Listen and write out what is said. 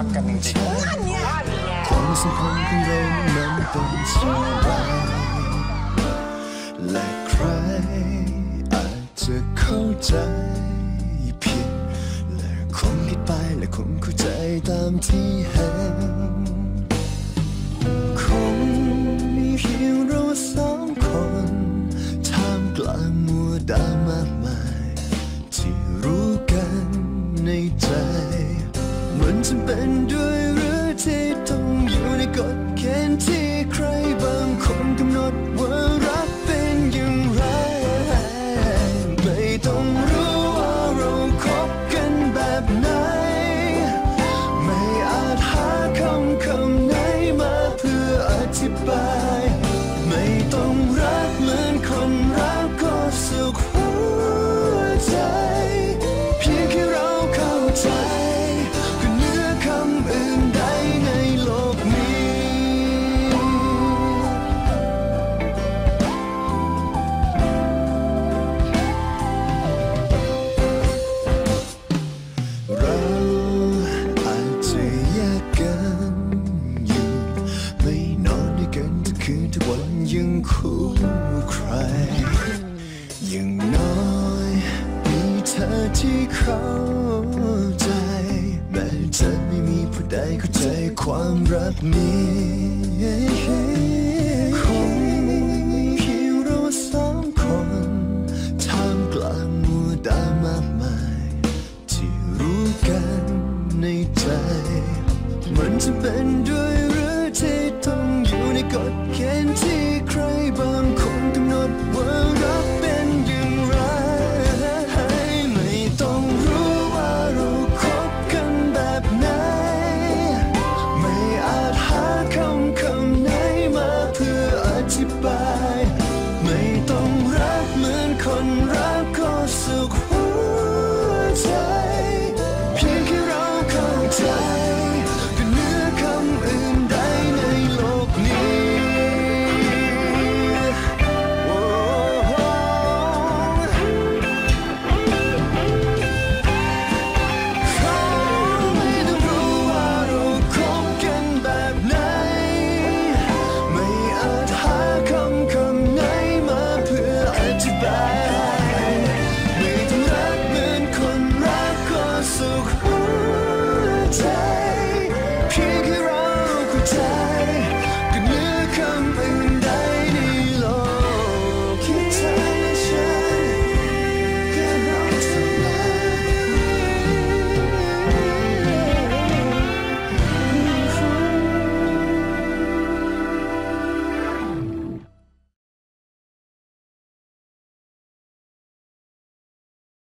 รักกันจริงคนสักของเรานั้นเป็นเช่นไรและใครอาจจะเข้าใจผิดและคงคิดไปและคงเข้าใจตามที่เห็นคงมีเพียงเราสองคนท่ามกลางมัวดามากมาย ที่รู้กันในใจ มันจะเป็นด้วยหรือที่ต้องอยู่ในกฎเกณฑ์ที่ใครบางคนกำหนดว่ารักเป็นอย่างไรไม่ต้องรู้ว่าเราคบกันแบบไหน ยังคู่ใครยังน้อยมีเธอที่เข้าใจ แม้จะไม่มีผู้ใดเข้าใจความรักนี้คงมีเพียงเราสองคนท่ามกลางมัวดามากมาย ที่รู้กันในใจ มันจะเป็นด้วย